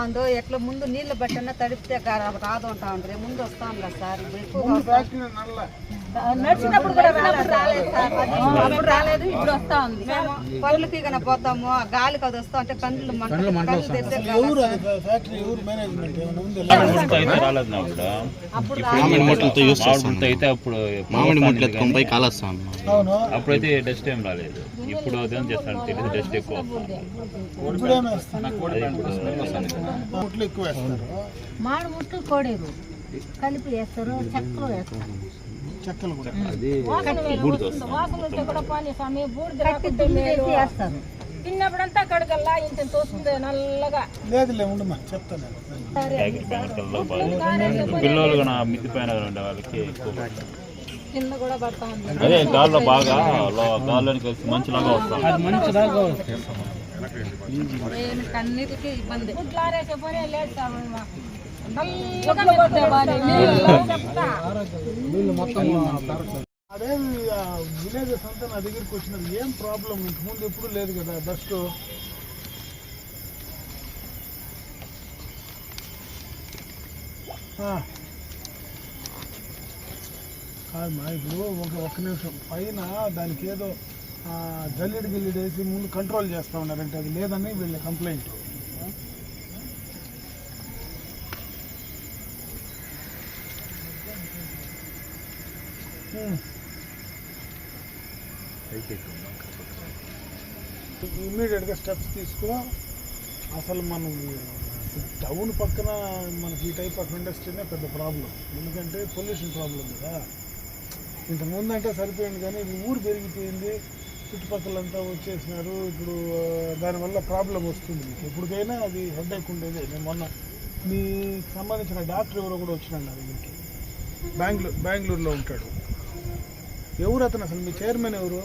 ఉందో ఎట్లా ముందు నీళ్ళు బట్టన్నా తడిపితే రాదు ఉంటా ఉండ్రి ముందు వస్తాం కదా సార్? ఇప్పుడు ఎక్కువగా నడిచినప్పుడు కూడా రాలేదు. సార్. అప్పుడు రాలేదు ఇప్పుడు వస్తా ఉంది. పోతాము ఆ గాలికి అది వస్తా అంటే కళ్ళు మంట కళ్ళు తెరిచే ఎవరు అది ఫ్యాక్టరీ ఎవరు మేనేజ్మెంట్ ఏమైనా ఉంది? మామిడి అయితే రాలేదు నా అప్పుడు మామిడి ముట్టలతో యూస్ మామిడి ముట్ట అయితే అప్పుడు మామిడి ముట్టలు ఎత్తుకొని పోయి కాలుస్తా అప్పుడైతే డస్ట్ ఏం రాలేదు. ఇప్పుడు అదేం చేస్తాను తెలియదు. డస్ట్ ఎక్కువ ముట్లు మామిడి ముట్లు కోడేరు. కలిపి వేస్తారు చెక్కలు వేస్తారు. చెక్కలు కూడా. తిన్నప్పుడంతా కడగల్లా ఇంత తోస్తుంది నల్లగా. లేదులే ఉండమ్మా చెప్తాను ప్యాకెట్ కెమికల్లో బాగా పిల్లలు కూడా మిద్ది పైన ఉండే వాళ్ళకి ఎక్కువ. కింద కూడా పడతా ఉంది. అదే గాల్లో బాగా లో- గాల్లోని కలిసి మంచులాగా వస్తాం. అన్నిటికీ ఇబ్బంది. గుడ్లు ఆరేసే పనే లేదు సార్ అదే విలేజెస్ అంతా నా దగ్గరికి వచ్చినది ఏం ప్రాబ్లం ఇంక ముందు ఎప్పుడు లేదు కదా డస్ట్ కాదమ్మా ఇప్పుడు ఒక ఒక్క నిమిషం పైన దానికి ఏదో జల్లిడి గిల్లిడి వేసి ముందు కంట్రోల్ చేస్తా ఉన్నారంటే అది లేదని వీళ్ళ కంప్లైంట్ Hmm. ఇమ్మీడియట్గా స్టెప్స్ తీసుకో. అసలు మనం టౌన్ పక్కన మనకి ఈ టైప్ ఆఫ్ ఇండస్ట్రీనే పెద్ద ప్రాబ్లం ఎందుకంటే పొల్యూషన్ ప్రాబ్లం కదా. ఇంతకుముందు అంటే సరిపోయింది కానీ ఇది ఊరు పెరిగిపోయింది. చుట్టుపక్కలంతా వచ్చేసినారు. ఇప్పుడు దానివల్ల ప్రాబ్లం వస్తుంది మీకు. ఎప్పటికైనా అది హెడ్ ఉండేది. నేను మొన్న మీకు సంబంధించిన డాక్టర్ ఎవరో కూడా వచ్చినాడు నా దగ్గరికి. బెంగళూరు బెంగళూరులో ఉంటాడు. ఎవరు అతను అసలు? మీ చైర్మన్ ఎవరు?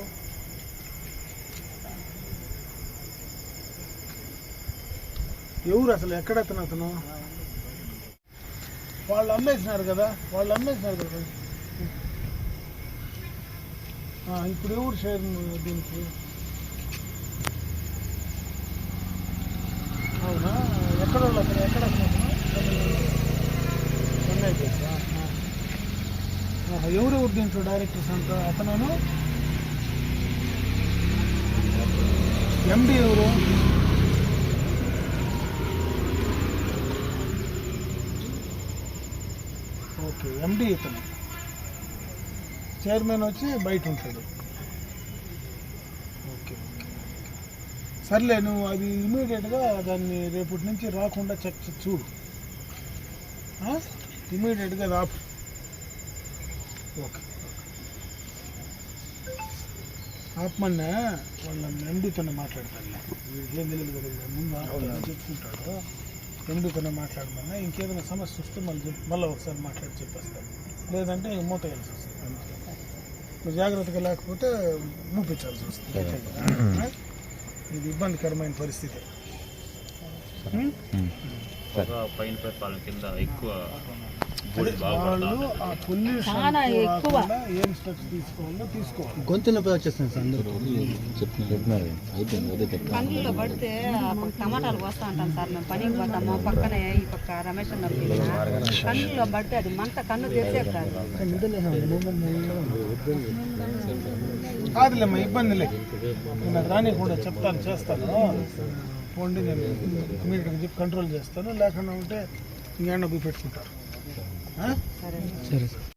ఎవరు అసలు? ఎక్కడ అతను? అతను వాళ్ళు అమ్మేసినారు కదా వాళ్ళు అమ్మేసినారు కదా. ఇప్పుడు ఎవరు షేర్ దీనికి? అవునా? ఎక్కడ వాళ్ళు అతను? ఎక్కడ అతను అతను? చెన్నై బేసా? ఆ. ఆహా, ఎవరెవరు దీంట్లో డైరెక్టర్స్ అంతా అతను ఎండి ఎవరు? ఓకే ఎండి ఇతను. చైర్మన్ వచ్చి బయట ఉంటాడు. ఓకే ఓకే సర్లే నువ్వు అది ఇమీడియట్గా దాన్ని రేపటి నుంచి రాకుండా చెక్ చేసి చూడు. ఇమీడియట్గా రాపు ఓకే ఆపమన్నా వాళ్ళ ఎండితోనే మాట్లాడతాను ఏం తెలియదు కదా వీడు ముందు చెప్పుకుంటాడు ఎండితోనే మాట్లాడమన్నా ఇంకేదైనా సమస్య వస్తే మళ్ళీ చెప్పు మళ్ళీ ఒకసారి మాట్లాడి చెప్పేస్తాను లేదంటే మూత వేయాల్సి వస్తుంది. నువ్వు జాగ్రత్తగా లేకపోతే మూపించాల్సి వస్తుంది? ఇది ఇబ్బందికరమైన పరిస్థితి? పైన కింద ఎక్కువ చాలా ఎక్కువ. ఏం స్టెప్స్ తీసుకోవాలో తీసుకోవాలి. గొంతు నొప్పి వచ్చేస్తుంది సార్ అందరూ. చెప్తున్నారు అయిపోయింది అదే పడితే అప్పుడు టమాటాలు వస్తా ఉంటాం సార్. మేము పనికి పోతాము పక్కనే ఈ పక్క రమేష్ అన్న. కళ్ళలో పడితే అది మంట కన్ను తెరిచే కాదు. కాదులేమ్మా ఇబ్బంది లేదు నేను అది రానికుండా చెప్తాను చేస్తాను. పోండి నేను ఇమీడియట్గా చెప్పి కంట్రోల్ చేస్తాను. లేకుండా ఉంటే ఇంకేమన్నా పెట్టుకుంటారు ఆ? సరే సరే సార్